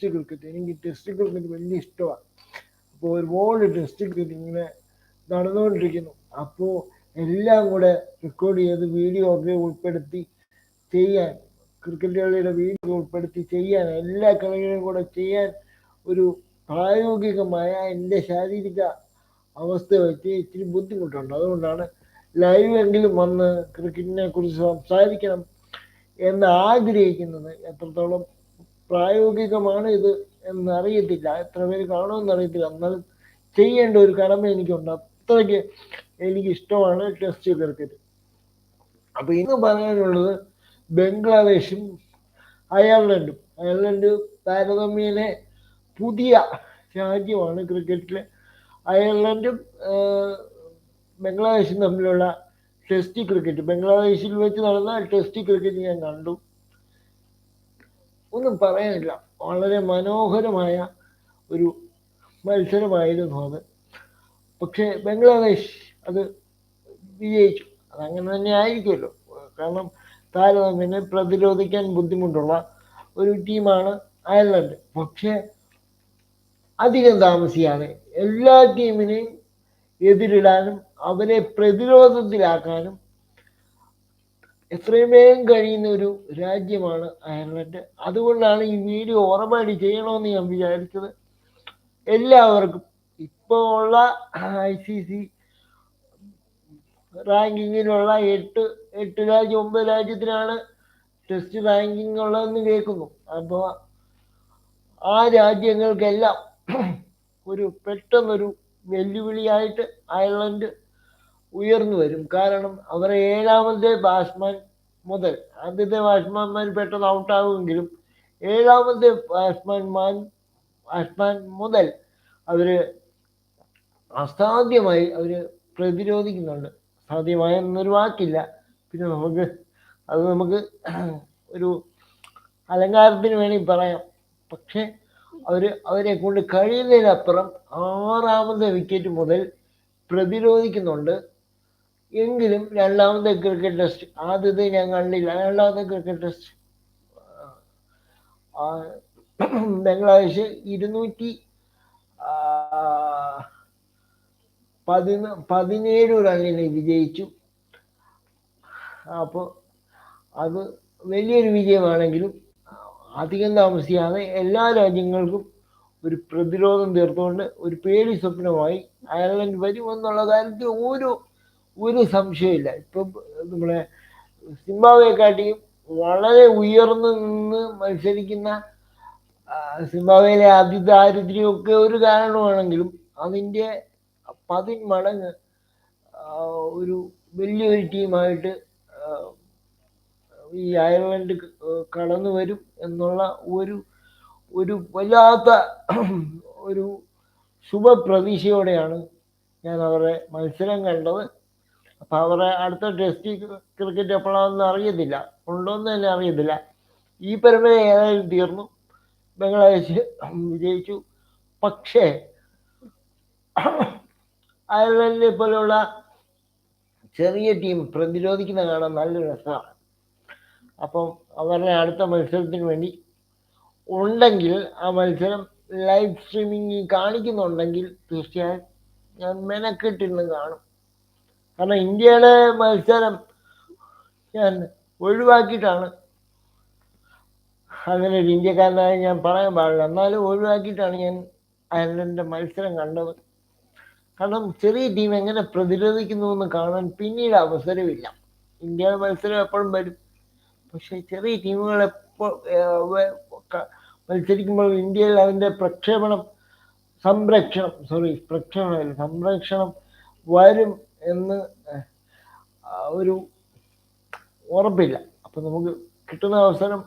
Test cricket എനിക്ക് test cricket വലിയ ഇഷ്ടമാണ് അപ്പോൾ ഒരുപാട് ടെസ്റ്റ് ക്രിക്കറ്റ് ഇങ്ങനെ നടന്നുകൊണ്ടിരിക്കുന്നു. അപ്പോൾ എല്ലാം കൂടെ റെക്കോർഡ് ചെയ്ത് വീഡിയോ ഒക്കെ ഉൾപ്പെടുത്തി ചെയ്യാൻ ക്രിക്കറ്റ് കളിയുടെ വീഡിയോ ഉൾപ്പെടുത്തി ചെയ്യാൻ എല്ലാ കളികളും കൂടെ ചെയ്യാൻ ഒരു പ്രായോഗികമായ എന്റെ ശാരീരിക അവസ്ഥ വെച്ച് ഇച്ചിരി ബുദ്ധിമുട്ടുണ്ട്. അതുകൊണ്ടാണ് ലൈവ് എങ്കിലും വന്ന് ക്രിക്കറ്റിനെ കുറിച്ച് സംസാരിക്കണം എന്ന് ആഗ്രഹിക്കുന്നത്. എത്രത്തോളം പ്രായോഗികമാണ് ഇത് എന്നറിയത്തില്ല എത്ര പേര് കാണുമെന്ന് അറിയത്തില്ല. എന്നാലും ചെയ്യേണ്ട ഒരു കടമ എനിക്കുണ്ട്. അത്രയ്ക്ക് എനിക്ക് ഇഷ്ടമാണ് ടെസ്റ്റ് ക്രിക്കറ്റ് അപ്പൊ ഇന്ന് പറയാനുള്ളത് ബംഗ്ലാദേശും അയർലൻഡും. അയർലൻഡ് താരതമ്യേന പുതിയ രാജ്യമാണ് ക്രിക്കറ്റിൽ അയർലൻഡും ബംഗ്ലാദേശും തമ്മിലുള്ള ടെസ്റ്റ് ക്രിക്കറ്റ് ബംഗ്ലാദേശിൽ വെച്ച് നടന്ന ടെസ്റ്റ് ക്രിക്കറ്റ് ഞാൻ കണ്ടു. ഒന്നും പറയാനില്ല. വളരെ മനോഹരമായ ഒരു മത്സരമായിരുന്നു അത്. പക്ഷേ ബംഗ്ലാദേശ് അത് വിജയിച്ചു. അതങ്ങനെ തന്നെ ആയിരിക്കുമല്ലോ. കാരണം താരതമ്യനെ പ്രതിരോധിക്കാൻ ബുദ്ധിമുട്ടുള്ള ഒരു ടീമാണ് അയർലൻഡ്. പക്ഷേ അധികം താമസിയാതെ എല്ലാ ടീമിനെയും എതിരിടാനും അവരെ പ്രതിരോധത്തിലാക്കാനും എത്രയും വേഗം കഴിയുന്ന ഒരു രാജ്യമാണ് അയർലൻഡ്. അതുകൊണ്ടാണ് ഈ വീഡിയോ ഉറപ്പായിട്ട് ചെയ്യണമെന്ന് ഞാൻ വിചാരിച്ചത്. എല്ലാവർക്കും ഇപ്പോൾ ഉള്ള ഐ സി സി റാങ്കിങ്ങിലുള്ള എട്ട് എട്ട് രാജ്യം ഒമ്പത് രാജ്യത്തിനാണ് ടെസ്റ്റ് റാങ്കിങ് ഉള്ളതെന്ന് കേൾക്കുന്നു. അപ്പോൾ ആ രാജ്യങ്ങൾക്കെല്ലാം ഒരു പെട്ടെന്നൊരു വെല്ലുവിളിയായിട്ട് അയർലൻഡ് ഉയർന്നു വരും. കാരണം അവർ ഏഴാമത്തെ ബാറ്റ്സ്മാൻ മുതൽ ആദ്യത്തെ ബാറ്റ്സ്മാൻമാർ പെട്ടെന്ന് ഔട്ടാകുമെങ്കിലും ഏഴാമത്തെ ബാറ്റ്സ്മാൻമാൻ ബാറ്റ്സ്മാൻ മുതൽ അവർ അസാധ്യമായി അവർ പ്രതിരോധിക്കുന്നുണ്ട്. സാധ്യമായ എന്നൊരു വാക്കില്ല. പിന്നെ നമുക്ക് അത് നമുക്ക് ഒരു അലങ്കാരത്തിന് വേണമെങ്കിൽ പറയാം. പക്ഷെ അവർ അവരെ കൊണ്ട് കഴിയുന്നതിനപ്പുറം ആറാമത്തെ വിക്കറ്റ് മുതൽ പ്രതിരോധിക്കുന്നുണ്ട്. എങ്കിലും രണ്ടാമത്തെ ക്രിക്കറ്റ് ടെസ്റ്റ് ആദ്യത്തെ ഞാൻ കണ്ടില്ല രണ്ടാമത്തെ ക്രിക്കറ്റ് ടെസ്റ്റ് ബംഗ്ലാദേശ് ഇരുന്നൂറ്റി പതിന പതിനേഴ് റണ്ണിന് വിജയിച്ചു. അപ്പോൾ അത് വലിയൊരു വിജയമാണെങ്കിലും അധികം താമസിയാതെ എല്ലാ രാജ്യങ്ങൾക്കും ഒരു പ്രതിരോധം തീർത്തുകൊണ്ട് ഒരു പേടി സ്വപ്നമായി അയർലൻഡ് വരുമെന്നുള്ള കാര്യത്തിൽ ഒരു ഒരു സംശയമില്ല. ഇപ്പം നമ്മളെ സിംബാബ്വേക്കാട്ടിയും വളരെ ഉയർന്നു നിന്ന് മത്സരിക്കുന്ന സിംബാബ്വേയിലെ അതിദാരിദ്ര്യമൊക്കെ ഒരു കാരണമാണെങ്കിലും അതിന്റെ പതിന്മടങ്ങ് ഒരു വലിയൊരു ടീമായിട്ട് ഈ അയർലൻഡ് കടന്നു വരും എന്നുള്ള ഒരു ഒരു വല്ലാത്ത ഒരു ശുഭപ്രതീക്ഷയോടെയാണ് ഞാൻ അവരുടെ മത്സരം കണ്ടത്. അപ്പം അവരുടെ അടുത്ത ടെസ്റ്റ് ക്രിക്കറ്റ് എപ്പോഴാണെന്ന് അറിയത്തില്ല. ഉണ്ടോയെന്ന് തന്നെ അറിയത്തില്ല. ഈ പരമ്പര ഏതായാലും തീർന്നു. ബംഗ്ലാദേശ് വിജയിച്ചു. പക്ഷേ അയർലൻഡിനെ പോലെയുള്ള ചെറിയ ടീം പ്രതിരോധിക്കുന്ന കാണാൻ നല്ല രസമാണ്. അപ്പം അവരുടെ അടുത്ത മത്സരത്തിന് വേണ്ടി ഉണ്ടെങ്കിൽ ആ മത്സരം ലൈവ് സ്ട്രീമിംഗ് കാണിക്കുന്നുണ്ടെങ്കിൽ തീർച്ചയായും ഞാൻ മെനക്കെട്ടിരുന്ന് കാണും. കാരണം ഇന്ത്യയുടെ മത്സരം ഞാൻ ഒഴിവാക്കിയിട്ടാണ്. അങ്ങനെ ഒരു ഇന്ത്യക്കാരനായി ഞാൻ പറയാൻ പാടില്ല. എന്നാലും ഒഴിവാക്കിയിട്ടാണ് ഞാൻ അയർലൻഡിന്റെ മത്സരം കണ്ടത്. കാരണം ചെറിയ ടീം എങ്ങനെ പ്രതിരോധിക്കുന്നു എന്ന് കാണാൻ പിന്നീട് അവസരമില്ല. ഇന്ത്യയുടെ മത്സരം എപ്പോഴും വരും. പക്ഷെ ചെറിയ ടീമുകൾ എപ്പോൾ മത്സരിക്കുമ്പോൾ ഇന്ത്യയിൽ അതിന്റെ പ്രക്ഷേപണം സംരക്ഷണം സോറി പ്രക്ഷേപണം സംരക്ഷണം വരും. എന്ന് ഒരു ഉറപ്പില്ല. അപ്പം നമുക്ക് കിട്ടുന്ന അവസരം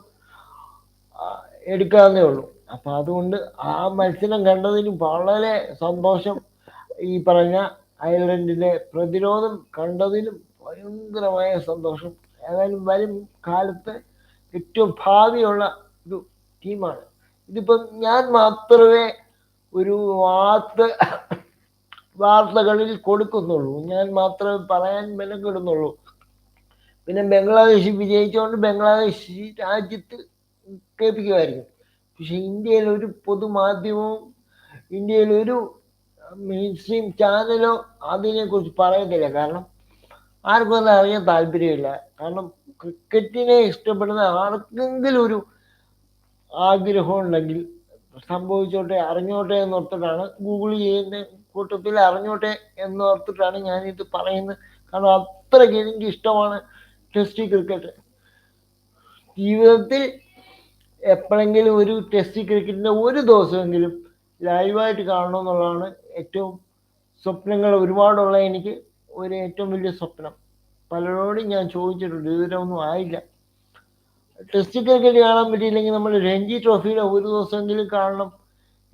എടുക്കാവുന്നേ ഉള്ളൂ. അപ്പം അതുകൊണ്ട് ആ മത്സരം കണ്ടതിന് വളരെ സന്തോഷം. ഈ പറഞ്ഞ അയർലൻഡിലെ പ്രതിരോധം കണ്ടതിലും ഭയങ്കരമായ സന്തോഷം. ഏതായാലും വരും കാലത്ത് ഏറ്റവും ഭാവിയുള്ള ഒരു ടീമാണ്. ഇതിപ്പം ഞാൻ മാത്രമേ ഒരു വാർത്ത വാർത്തകളിൽ കൊടുക്കുന്നുള്ളൂ. ഞാൻ മാത്രമേ പറയാൻ മെനക്കെടുന്നുള്ളൂ. പിന്നെ ബംഗ്ലാദേശ് വിജയിച്ചുകൊണ്ട് ബംഗ്ലാദേശ് രാജ്യത്ത് കേൾപ്പിക്കുമായിരിക്കും. പക്ഷെ ഇന്ത്യയിൽ ഒരു പൊതുമാധ്യമവും ഇന്ത്യയിൽ ഒരു മെയിൻ സ്ട്രീം ചാനലോ അതിനെക്കുറിച്ച് പറയത്തില്ല. കാരണം ആർക്കും അത് അറിയാൻ താല്പര്യമില്ല. കാരണം ക്രിക്കറ്റിനെ ഇഷ്ടപ്പെടുന്ന ആർക്കെങ്കിലും ഒരു ആഗ്രഹം ഉണ്ടെങ്കിൽ സംഭവിച്ചോട്ടെ അറിഞ്ഞോട്ടെ എന്നോർത്തിട്ടാണ് ഗൂഗിൾ ചെയ്യുന്ന കൂട്ടത്തിൽ അറിഞ്ഞോട്ടെ എന്നോർത്തിട്ടാണ് ഞാനിത് പറയുന്നത്. കാരണം അത്രയ്ക്ക് എനിക്ക് ഇഷ്ടമാണ് ടെസ്റ്റ് ക്രിക്കറ്റ് ജീവിതത്തിൽ എപ്പോഴെങ്കിലും ഒരു ടെസ്റ്റ് ക്രിക്കറ്റിന്റെ ഒരു ദിവസമെങ്കിലും ലൈവായിട്ട് കാണണം എന്നുള്ളതാണ് ഏറ്റവും സ്വപ്നങ്ങൾ ഒരുപാടുള്ള എനിക്ക് ഒരു ഏറ്റവും വലിയ സ്വപ്നം. പലരോടും ഞാൻ ചോദിച്ചിട്ടുണ്ട് ഇതുവരെ ഒന്നും ആയില്ല. ടെസ്റ്റ് ക്രിക്കറ്റ് കാണാൻ പറ്റിയില്ലെങ്കിൽ നമ്മൾ രഞ്ജി ട്രോഫിയുടെ ഒരു ദിവസമെങ്കിലും കാണണം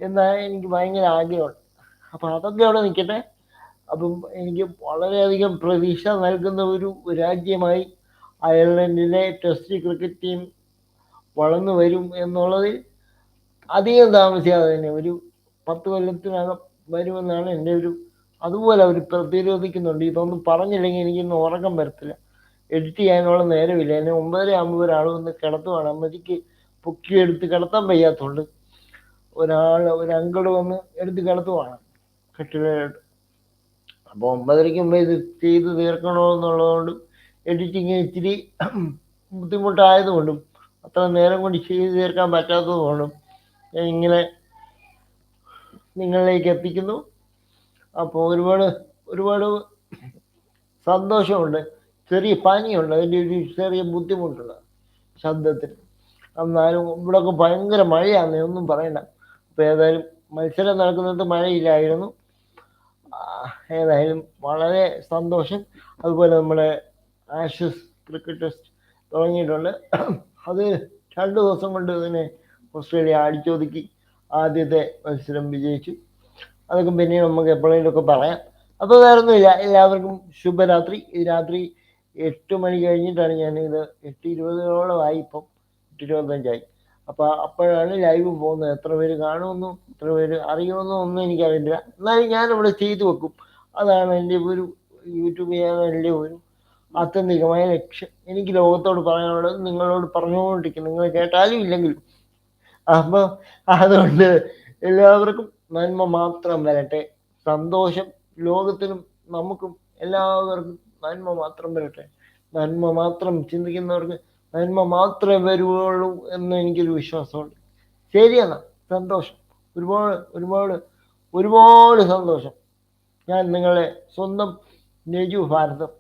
എന്നാണ് എനിക്ക് ഭയങ്കര ആഗ്രഹമുണ്ട് അപ്പം അതൊക്കെ അവിടെ നിൽക്കട്ടെ. അപ്പം എനിക്ക് വളരെയധികം പ്രതീക്ഷ നൽകുന്ന ഒരു രാജ്യമായി അയർലൻഡിലെ ടെസ്റ്റ് ക്രിക്കറ്റ് ടീം വളർന്നു വരും എന്നുള്ളതിൽ അധികം താമസിയാതെ തന്നെ ഒരു പത്ത് കൊല്ലത്തിനകം വരുമെന്നാണ് എന്റെ ഒരു അതുപോലെ അവർ പ്രതിരോധിക്കുന്നുണ്ട്. ഇതൊന്നും പറഞ്ഞില്ലെങ്കിൽ എനിക്കൊന്നും ഉറക്കം വരത്തില്ല. എഡിറ്റ് ചെയ്യാനുള്ള നേരമില്ല. എന്നെ ഒമ്പതര ആകുമ്പോൾ ഒരാൾ വന്ന് കിടത്തുവാണ്. അമ്മച്ചിക്ക് പൊക്കിയെടുത്ത് കിടത്താൻ വയ്യാത്തതുകൊണ്ട് ഒരാൾ ഒരു അങ്കിൾ വന്ന് എടുത്ത് കിടത്തുവാണ്. കെട്ടിലോട്ട് അപ്പോൾ ഒമ്പതരയ്ക്ക് മുമ്പ് ഇത് ചെയ്ത് തീർക്കണമെന്നുള്ളതുകൊണ്ടും എഡിറ്റിങ് ഇത്തിരി ബുദ്ധിമുട്ടായതുകൊണ്ടും അത്ര നേരം കൊണ്ട് ചെയ്ത് തീർക്കാൻ പറ്റാത്തതുകൊണ്ടും ഞാൻ ഇങ്ങനെ നിങ്ങളിലേക്ക് എത്തിക്കുന്നു. അപ്പോൾ ഒരുപാട് ഒരുപാട് സന്തോഷമുണ്ട്. ചെറിയ പനിയുണ്ട്. അതിന്റെ ഒരു ചെറിയ ബുദ്ധിമുട്ടുണ്ട് ശബ്ദത്തിന് എന്നാലും ഇവിടെയൊക്കെ ഭയങ്കര മഴയാണ് ഒന്നും പറയണ്ട. അപ്പോൾ ഏതായാലും മത്സരം നടക്കുന്നത് മഴയില്ലായിരുന്നു. ഏതായാലും വളരെ സന്തോഷം. അതുപോലെ നമ്മുടെ ആഷസ് ക്രിക്കറ്റ് ടെസ്റ്റ് തുടങ്ങിയിട്ടുണ്ട്. അത് രണ്ട് ദിവസം കൊണ്ട് തന്നെ ഓസ്ട്രേലിയ അടിച്ചൊതുക്കി ആദ്യത്തെ മത്സരം വിജയിച്ചു. അതൊക്കെ പിന്നെ നമുക്ക് എപ്പോഴെങ്കിലുമൊക്കെ പറയാം. അപ്പോൾ വേറെ ഒന്നുമില്ല എല്ലാവർക്കും ശുഭരാത്രി. രാത്രി എട്ട് മണി കഴിഞ്ഞിട്ടാണ് ഞാൻ ഇത് എട്ട് ഇരുപതോളമായി ഇപ്പം. എട്ട് ഇരുപത്തഞ്ചായി. അപ്പോൾ അപ്പോഴാണ് ലൈവ് പോകുന്നത്. എത്ര പേര് കാണുമെന്നും എത്ര പേര് അറിയുമെന്നും ഒന്നും എനിക്കറിയില്ല. എന്നാലും ഞാനിവിടെ ചെയ്തു വെക്കും. അതാണ് എന്റെ ഒരു യൂട്യൂബ് ചെയ്യാൻ എന്റെ ഒരു ആത്യന്തികമായ ലക്ഷ്യം. എനിക്ക് ലോകത്തോട് പറയാനുള്ളത് നിങ്ങളോട് പറഞ്ഞുകൊണ്ടിരിക്കും. നിങ്ങൾ കേട്ടാലും ഇല്ലെങ്കിലും അപ്പോൾ അതുകൊണ്ട് എല്ലാവർക്കും നന്മ മാത്രം വരട്ടെ. സന്തോഷം ലോകത്തിനും നമുക്കും എല്ലാവർക്കും നന്മ മാത്രം വരട്ടെ. നന്മ മാത്രം ചിന്തിക്കുന്നവർക്ക് നന്മ മാത്രമേ വരുവുള്ളൂ എന്ന് എനിക്കൊരു വിശ്വാസമുണ്ട്. ശരിയെന്നാ. സന്തോഷം. ഒരുപാട് ഒരുപാട് ഒരുപാട് സന്തോഷം. ഞാൻ നിങ്ങളെ സ്വന്തം നെജു ഭാരതം